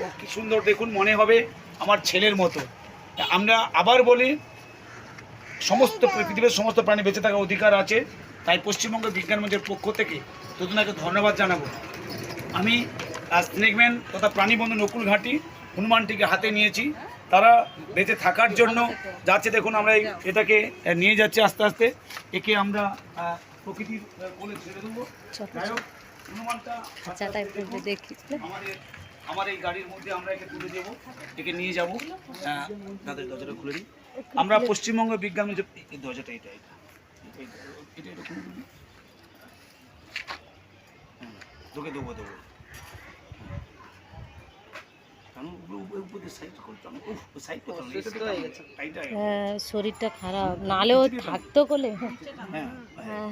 ও কি সুন্দর দেখুন মনে হবে আমার ছেলের মতো। আমরা আবার বলি সমস্ত পৃথিবীর সমস্ত প্রাণী বেঁচে থাকার অধিকার আছে তাই পশ্চিমবঙ্গ বিজ্ঞান মঞ্চের পক্ষ থেকে তোতনাকে ধন্যবাদ জানাব। আমি স্নেকম্যান তথা প্রাণীবন্ধু নকুল ঘাঁটি হনুমানটিকে হাতে নিয়েছি। তারা বেঁচে থাকার জন্য যাচ্ছে দেখুন আমরা এই- এটাকে নিয়ে যাচ্ছি আস্তে আস্তে। একে আমরা প্রকৃতির কোলে ছেড়ে দেবো। যাই হোক, হনুমানটা আচ্ছা তাই দেখি। আমাদের আমার এই গাড়ির মধ্যে আমরা একে তুলে দেবো একে নিয়ে যাব। আহ, তাদের দরজাটা খুলে দিই। আমরা পশ্চিমবঙ্গ বিজ্ঞান এই দরজাটা এটা এটা এটা এটা এটা খুলে দিবি হুম, তোকে দেবো দেবো হয়ে গেছে। হ্যাঁ, শরীরটা খারাপ। নালেও থাকতো কোলে? হ্যাঁ। হ্যাঁ।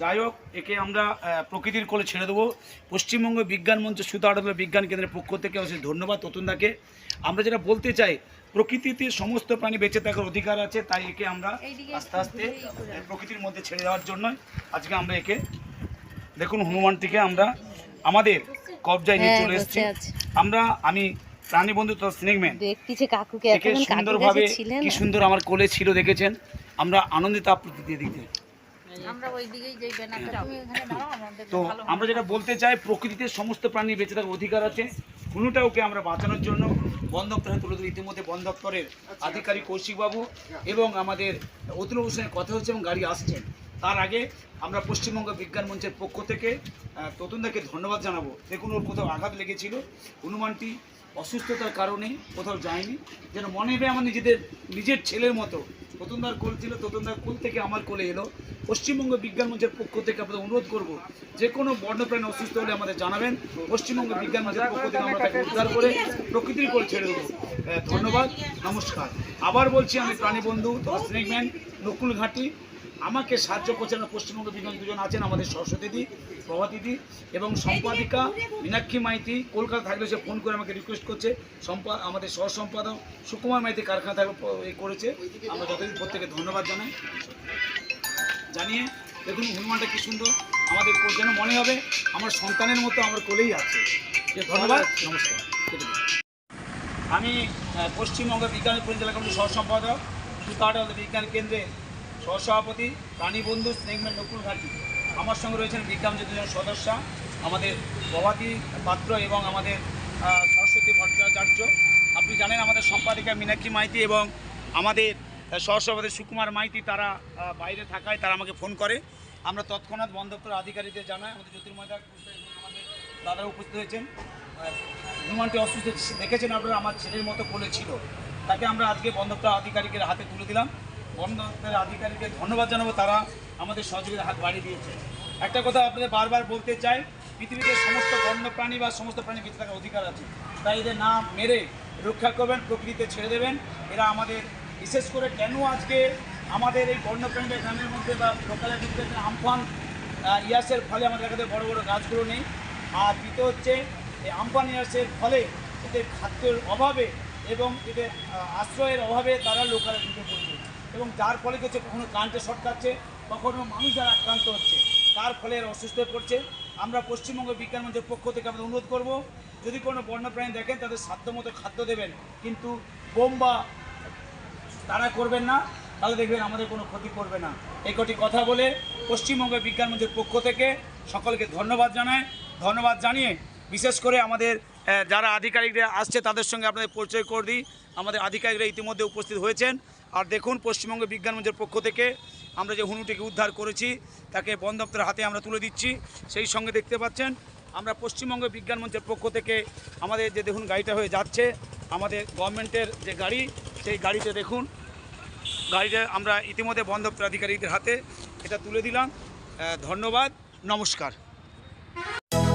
যাই হোক একে আমরা প্রকৃতির কোলে ছেড়ে দেবো। পশ্চিমবঙ্গ বিজ্ঞান মঞ্চ সুতাড়লা বিজ্ঞান কেন্দ্রের পক্ষ থেকে অবশ্যই ধন্যবাদ ততুনদাকে আমরা যেটা বলতে চাই প্রকৃতিতে সমস্ত প্রাণী বেঁচে থাকার অধিকার আছে তাই একে আমরা আস্তে আস্তে প্রকৃতির মধ্যে ছেড়ে দেওয়ার জন্য আজকে আমরা একে দেখুন হনুমানটিকে আমরা আমাদের কবজায় নিয়ে হ্যাঁ, চলে এসেছি। আমরা আমি প্রাণী বন্ধু তো স্নেকম্যান দেখতেছে কাকুকে এখন সুন্দরভাবে কি সুন্দর আমার কোলে ছিল দেখেছেন? আমরা আনন্দিত আপ্লুতি দিয়ে দিতে আমরা ওই দিকেই যেই ব্যানারটা তুমি এখানে দাঁড়াও আমাদের তো আমরা যেটা বলতে চাই প্রকৃতিতে সমস্ত প্রাণী বেঁচে থাকার অধিকার আছে। কোনোটা ওকে আমরা বাঁচানোর জন্য বন দপ্তরে তুলে দিই ইতিমধ্যে বন দপ্তরের আধিকারিক কৌশিকবাবু এবং আমাদের অতুল হোসেনের কথা হচ্ছে এবং গাড়ি আসছেন তার আগে আমরা পশ্চিমবঙ্গ বিজ্ঞান মঞ্চের পক্ষ থেকে ততুনদাকে ধন্যবাদ জানাব। দেখুন, ওর কোথাও আঘাত লেগেছিল। হনুমানটি অসুস্থতার কারণে কোথাও যায়নি। যেন মনে হবে আমার নিজেদের, নিজের ছেলের মতো। ততুনদার কোল ছিল ততুনদার কোল থেকে আমার কোলে এলো। পশ্চিমবঙ্গ বিজ্ঞান মঞ্চের পক্ষ থেকে আপনাদের অনুরোধ করব, যে কোনো বন্যপ্রাণী অসুস্থ হলে আমাদের জানাবেন। পশ্চিমবঙ্গ বিজ্ঞান মঞ্চের পক্ষ থেকে আমরা তাকে উদ্ধার করে প্রকৃতির কোল ছেড়ে দেবো। ধন্যবাদ, নমস্কার। আবার বলছি, আমি প্রাণী বন্ধু স্নেকম্যান নকুল ঘাটি। আমাকে সাহায্য করছেন আমার পশ্চিমবঙ্গ বিজ্ঞান দুজন আছেন আমাদের সরস্বতীদি প্রভাতিদি এবং সম্পাদিকা মীনাক্ষী মাইতি কলকাতা থাকলে সে ফোন করে আমাকে রিকোয়েস্ট করছে। সম্পা আমাদের সহ সম্পাদক সুকুমার মাইতি কারখানা থাকলে এ করেছে। আমরা যতদিন প্রত্যেকে ধন্যবাদ জানাই। জানিয়ে দেখুন হনুমানটা কি সুন্দর। আমাদের যেন মনে হবে আমার সন্তানের মতো আমার কোলেই আছে। যে ধন্যবাদ নমস্কার। আমি পশ্চিমবঙ্গ বিজ্ঞান পরিচালনা কমিটির সহ সম্পাদক সুতাহাটা বিজ্ঞান কেন্দ্রের সহসভাপতি প্রাণীবন্ধু স্নেকম্যান নকুল ঘাটি। আমার সঙ্গে রয়েছেন বিজ্ঞান দুজন সদস্য, আমাদের প্রভাতী পাত্র এবং আমাদের সরস্বতী ভট্টাচার্য। আপনি জানেন আমাদের সম্পাদিকা মীনাক্ষী মাইতি এবং আমাদের সহসভাপতি সুকুমার মাইতি, তারা বাইরে থাকায় তারা আমাকে ফোন করে। আমরা তৎক্ষণাৎ বন দপ্তর আধিকারিকদের জানাই, আমাদের জ্যোতির্ময় দা আমাদের দাদা উপস্থিত হয়েছেন। হনুমানটি অসুস্থ দেখেছেন আপনারা, আমার ছেলের মতো কোলে ছিল। তাকে আমরা আজকে বন আধিকারিকের হাতে তুলে দিলাম। বন দপ্তরের আধিকারিকদের ধন্যবাদ জানাব, তারা আমাদের সহযোগিতার হাত বাড়িয়ে দিয়েছে। একটা কথা আপনাদের বারবার বলতে চাই, পৃথিবীতে সমস্ত বন্যপ্রাণী বা সমস্ত প্রাণী বেঁচে থাকার অধিকার আছে। তাই এদের না মেরে রক্ষা করবেন, প্রকৃতিতে ছেড়ে দেবেন। এরা আমাদের, বিশেষ করে কেন আজকে আমাদের এই বন্যপ্রাণীদের গ্রামের মধ্যে বা লোকালের মধ্যে আমফান ইয়াসের ফলে আমাদের এখানে বড় বড় গাছগুলো নেই। আর দ্বিতীয় হচ্ছে, এই আমফান ইয়াসের ফলে এদের খাদ্যের অভাবে এবং এদের আশ্রয়ের অভাবে তারা লোকালের ঢুকে পড়ছে। এবং যার ফলে হচ্ছে, কখনো কারেন্টে শর্ট খাচ্ছে কখনো মানুষ যারা আক্রান্ত হচ্ছে, তার ফলে এরা অসুস্থ হয়ে পড়ছে। আমরা পশ্চিমবঙ্গ বিজ্ঞান মঞ্চের পক্ষ থেকে আমরা অনুরোধ করব, যদি কোনো বন্যপ্রাণী দেখেন, তাদের সাধ্যমতো খাদ্য দেবেন, কিন্তু বোম বা তারা করবেন না, তাহলে দেখবেন আমাদের কোনো ক্ষতি করবে না। এই কটি কথা বলে পশ্চিমবঙ্গ বিজ্ঞান মঞ্চের পক্ষ থেকে সকলকে ধন্যবাদ জানায় ধন্যবাদ জানিয়ে বিশেষ করে আমাদের যারা আধিকারিকরা আসছে, তাদের সঙ্গে আপনাদের পরিচয় করে দিই। আমাদের আধিকারিকরা ইতিমধ্যে উপস্থিত হয়েছেন। আর দেখুন পশ্চিমবঙ্গ বিজ্ঞান মঞ্চের পক্ষ থেকে আমরা যে হুনুটিকে উদ্ধার করেছি, তাকে বন দপ্তরের হাতে আমরা তুলে দিচ্ছি। সেই সঙ্গে দেখতে পাচ্ছেন, আমরা পশ্চিমবঙ্গ বিজ্ঞান মঞ্চের পক্ষ থেকে আমাদের যে দেখুন গাড়িটা হয়ে যাচ্ছে, আমাদের গভর্নমেন্টের যে গাড়ি, সেই গাড়িতে দেখুন, গাড়িটা আমরা ইতিমধ্যে বন দপ্তর আধিকারিকদের হাতে এটা তুলে দিলাম। ধন্যবাদ, নমস্কার।